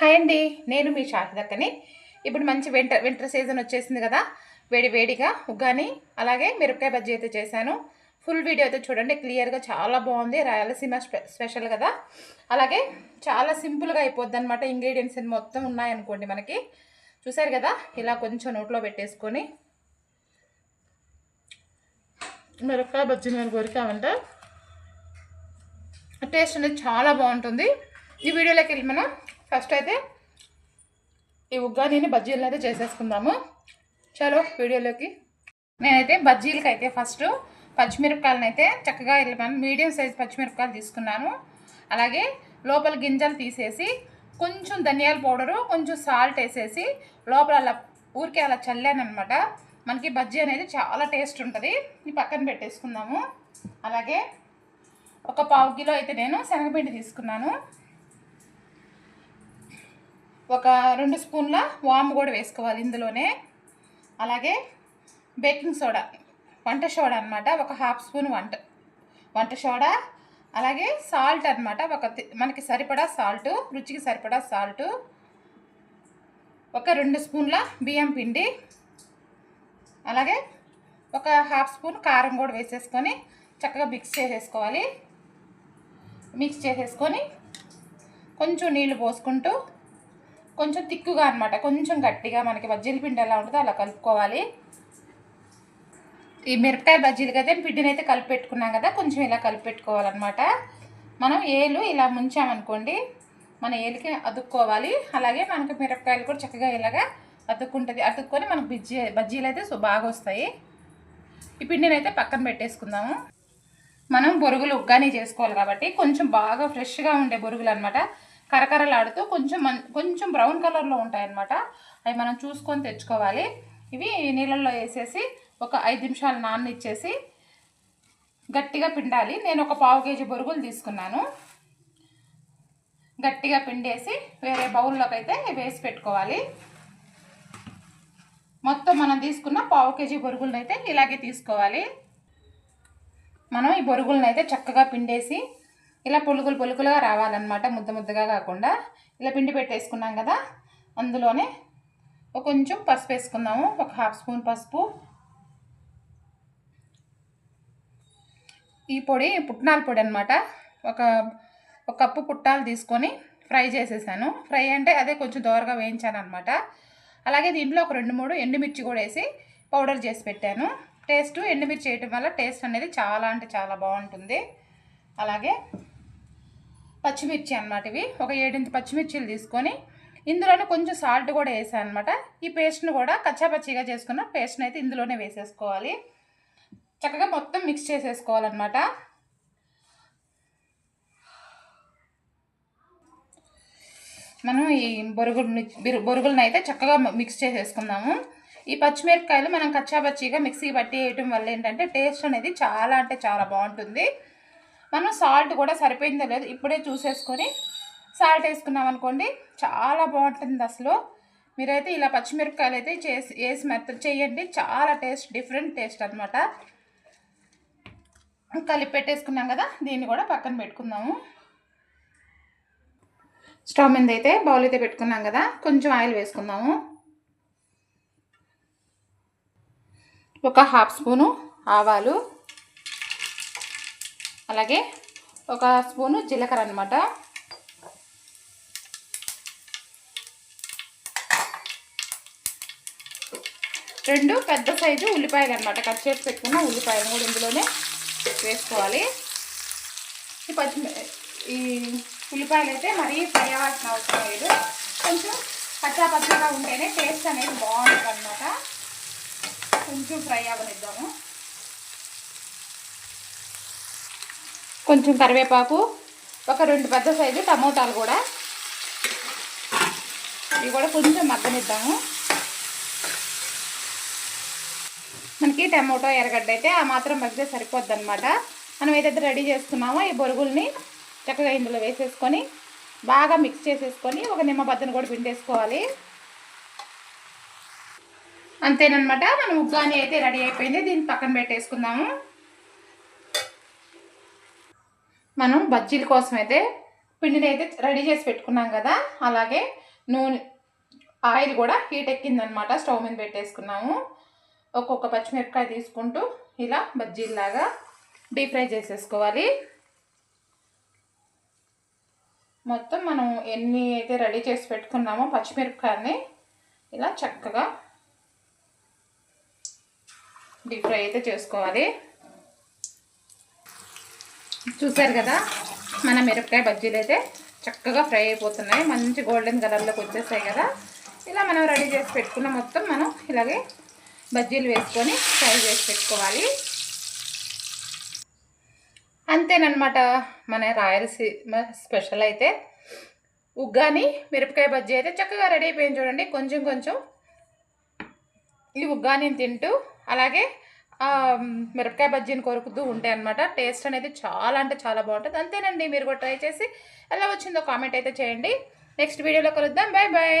Hi అండి నేను మీ షాహిదక్కని. ఇప్పుడు మంచి వింటర్ వింటర్ సీజన్ వచ్చేసింది కదా వేడి వేడిగా ఉగ్గాని అలాగే మిరపకాయ బజ్జీ అయితే చేశాను. ఫుల్ వీడియో అయితే చూడండి క్లియర్గా చాలా బాగుంది రాయలసీమ స్పె స్పెషల్ కదా. అలాగే చాలా సింపుల్గా అయిపోద్ది అనమాట ఇంగ్రీడియంట్స్ మొత్తం ఉన్నాయనుకోండి మనకి. చూసారు కదా ఇలా కొంచెం నోట్లో పెట్టేసుకొని. మిరపకాయ బజ్జీ నేను కోరికామంటే. టేస్ట్ అనేది చాలా బాగుంటుంది. ఈ వీడియోలోకి వెళ్ళి మనం ఫస్ట్ అయితే ఈ ఉగ్గానీని బజ్జీలను అయితే చేసేసుకుందాము. చలో వీడియోలోకి. నేనైతే బజ్జీలకి అయితే ఫస్ట్ పచ్చిమిరపకాయలను అయితే చక్కగా వెళ్ళిపోయాను మీడియం సైజ్ పచ్చిమిరపకాయలు తీసుకున్నాను. అలాగే లోపల గింజలు తీసేసి కొంచెం ధనియాల పౌడరు కొంచెం సాల్ట్ వేసేసి లోపల అలా ఊరికే అలా చల్లాను అనమాట మనకి బజ్జీ అనేది చాలా టేస్ట్ ఉంటుంది. ఈ పక్కన పెట్టేసుకుందాము. అలాగే ఒక పావు కిలో అయితే నేను శనగపిండి తీసుకున్నాను. ఒక రెండు స్పూన్ల వాము కూడా వేసుకోవాలి ఇందులోనే. అలాగే బేకింగ్ సోడా వంట సోడా అనమాట ఒక హాఫ్ స్పూన్ వంట వంట సోడా అలాగే సాల్ట్ అనమాట ఒక మనకి సరిపడా సాల్ట్ రుచికి సరిపడా సాల్ట్ ఒక రెండు స్పూన్ల బియ్యం పిండి అలాగే ఒక హాఫ్ స్పూన్ కారం కూడా వేసేసుకొని చక్కగా మిక్స్ చేసేసుకోవాలి. మిక్స్ చేసేసుకొని కొంచెం నీళ్ళు పోసుకుంటూ కొంచెం తిక్కుగా అనమాట కొంచెం గట్టిగా మనకి బజ్జీల పిండి ఎలా ఉంటుందో అలా కలుపుకోవాలి. ఈ మిరపకాయ బజ్జీలు కదా పిండిని అయితే కలిపెట్టుకున్నాం కదా కొంచెం ఇలా కలిపెట్టుకోవాలన్నమాట. మనం ఏలు ఇలా ముంచామనుకోండి మన ఏలికి అతుక్కోవాలి. అలాగే మనకి మిరపకాయలు కూడా చక్కగా ఇలాగా అతుక్కుంటుంది. అతుక్కొని మనకు బజ్జీ బజ్జీలు అయితే బాగా వస్తాయి. ఈ పిండిని అయితే పక్కన పెట్టేసుకుందాము. మనం బొరుగులు ఉగ్గానే చేసుకోవాలి కాబట్టి కొంచెం బాగా ఫ్రెష్గా ఉండే బొరుగులు అనమాట కరకరలాడుతూ కొంచెం మన్ కొంచెం బ్రౌన్ కలర్లో ఉంటాయన్నమాట. అవి మనం చూసుకొని తెచ్చుకోవాలి. ఇవి నీళ్ళల్లో వేసేసి ఒక ఐదు నిమిషాలు నాననిచ్చేసి గట్టిగా పిండాలి. నేను ఒక పావు కేజీ బొరుగులు తీసుకున్నాను. గట్టిగా పిండేసి వేరే బౌల్లోకి అయితే వేసి పెట్టుకోవాలి. మొత్తం మనం తీసుకున్న పావు కేజీ బొరుగులను అయితే ఇలాగే తీసుకోవాలి. మనం ఈ బొరుగులను అయితే చక్కగా పిండేసి ఇలా పొలుగులు పొలుకులుగా రావాలన్నమాట ముద్ద ముద్దగా కాకుండా. ఇలా పిండి పెట్టేసుకున్నాం కదా అందులోనే ఒక కొంచెం పసుపు వేసుకుందాము ఒక హాఫ్ స్పూన్ పసుపు. ఈ పొడి పుట్నాల పొడి అనమాట ఒక ఒక కప్పు పుట్టాలు తీసుకొని ఫ్రై చేసేసాను. ఫ్రై అంటే అదే కొంచెం దోరగా వేయించాను అనమాట అలాగే దీంట్లో ఒక రెండు మూడు ఎండుమిర్చి కూడా వేసి పౌడర్ చేసి పెట్టాను. టేస్ట్ ఎండుమిర్చి వేయటం వల్ల టేస్ట్ అనేది చాలా అంటే చాలా బాగుంటుంది. అలాగే పచ్చిమిర్చి అనమాట ఇవి. ఒక ఏడింటి పచ్చిమిర్చిలు తీసుకొని ఇందులోనే కొంచెం సాల్ట్ కూడా వేసాను అనమాట ఈ పేస్ట్ను కూడా కచ్చాపచ్చిగా చేసుకున్న పేస్ట్ని అయితే ఇందులోనే వేసేసుకోవాలి. చక్కగా మొత్తం మిక్స్ చేసేసుకోవాలన్నమాట. మనం ఈ బొరుగులు బొరుగులను అయితే చక్కగా మిక్స్ చేసేసుకుందాము. ఈ పచ్చిమిరపకాయలు మనం కచ్చాపచ్చిగా మిక్సీ పట్టి వేయటం వల్ల ఏంటంటే టేస్ట్ అనేది చాలా అంటే చాలా బాగుంటుంది. మనం సాల్ట్ కూడా సరిపోయిందో లేదు ఇప్పుడే చూసేసుకొని సాల్ట్ వేసుకున్నాం అనుకోండి చాలా బాగుంటుంది అసలు. మీరైతే ఇలా పచ్చిమిరపకాయలు అయితే చేసి వేసి మెత్త చేయండి. చాలా టేస్ట్ డిఫరెంట్ టేస్ట్ అనమాట కలిపి పెట్టేసుకున్నాం కదా దీన్ని కూడా పక్కన పెట్టుకుందాము. స్టవ్ మీద అయితే బౌల్ అయితే పెట్టుకున్నాం కదా కొంచెం ఆయిల్ వేసుకుందాము. ఒక హాఫ్ స్పూను ఆవాలు అలాగే ఒక స్పూను జీలకర్ర అనమాట రెండు పెద్ద సైజు ఉల్లిపాయలు అనమాట కట్ చేసి పెట్టుకున్న ఉల్లిపాయలు కూడా ఇందులోనే వేసుకోవాలి. ఈ పచ్చి ఈ ఉల్లిపాయలు అయితే మరీ ఫ్రై అవ్వాల్సిన అవసరం లేదు. కొంచెం పచ్చా పచ్చగా ఉంటేనే టేస్ట్ అనేది బాగుంటుంది అనమాట కొంచెం ఫ్రై అవ్వనిద్దాము. కొంచెం కరివేపాకు ఒక రెండు పెద్ద సైజు టమోటాలు కూడా. ఇవి కూడా కొంచెం మగ్గనిద్దాము. మనకి టమోటో ఎర్రగడ్డ అయితే ఆ మాత్రం మగ్గితే సరిపోద్ది అనమాట మనం ఏదైతే రెడీ చేసుకున్నామో ఈ బొరుగుల్ని చక్కగా ఇందులో వేసేసుకొని బాగా మిక్స్ చేసేసుకొని ఒక నిమ్మబద్దను కూడా పిండేసుకోవాలి. అంతేనమాట మనం ఉగ్గాని అయితే రెడీ అయిపోయింది. దీన్ని పక్కన పెట్టేసుకుందాము. మనం బజ్జీల కోసం అయితే పిండిని అయితే రెడీ చేసి పెట్టుకున్నాం కదా అలాగే నూనె ఆయిల్ కూడా హీట్ ఎక్కిందనమాట స్టవ్ మీద పెట్టేసుకున్నాము. ఒక్కొక్క పచ్చిమిరపకాయ తీసుకుంటూ ఇలా బజ్జీల్లాగా డీప్ ఫ్రై చేసేసుకోవాలి. మొత్తం మనం ఎన్ని అయితే రెడీ చేసి పెట్టుకున్నామో పచ్చిమిరపకాయని ఇలా చక్కగా డీప్ ఫ్రై అయితే చేసుకోవాలి. చూసారు కదా? మన మిరపకాయ బజ్జీలు అయితే చక్కగా ఫ్రై అయిపోతున్నాయి. మంచి గోల్డెన్ కలర్లోకి వచ్చేస్తాయి కదా? ఇలా మనం రెడీ చేసి పెట్టుకున్న మొత్తం మనం ఇలాగే బజ్జీలు వేసుకొని ఫ్రై చేసి పెట్టుకోవాలి. అంతేనమాట మన రాయలసీమ స్పెషల్ అయితే. ఉగ్గాని మిరపకాయ బజ్జీ అయితే చక్కగా రెడీ అయిపోయింది చూడండి. కొంచెం కొంచెం ఈ ఉగ్గాని తింటూ అలాగే మిరపకాయ బజ్జీని కొరుకుతూ ఉంటాయి అనమాట టేస్ట్ అనేది చాలా అంటే చాలా బాగుంటుంది. అంతేనండి మీరు కూడా ట్రై చేసి ఎలా వచ్చిందో కామెంట్ అయితే చేయండి. నెక్స్ట్ వీడియోలో కలుద్దాం. Bye bye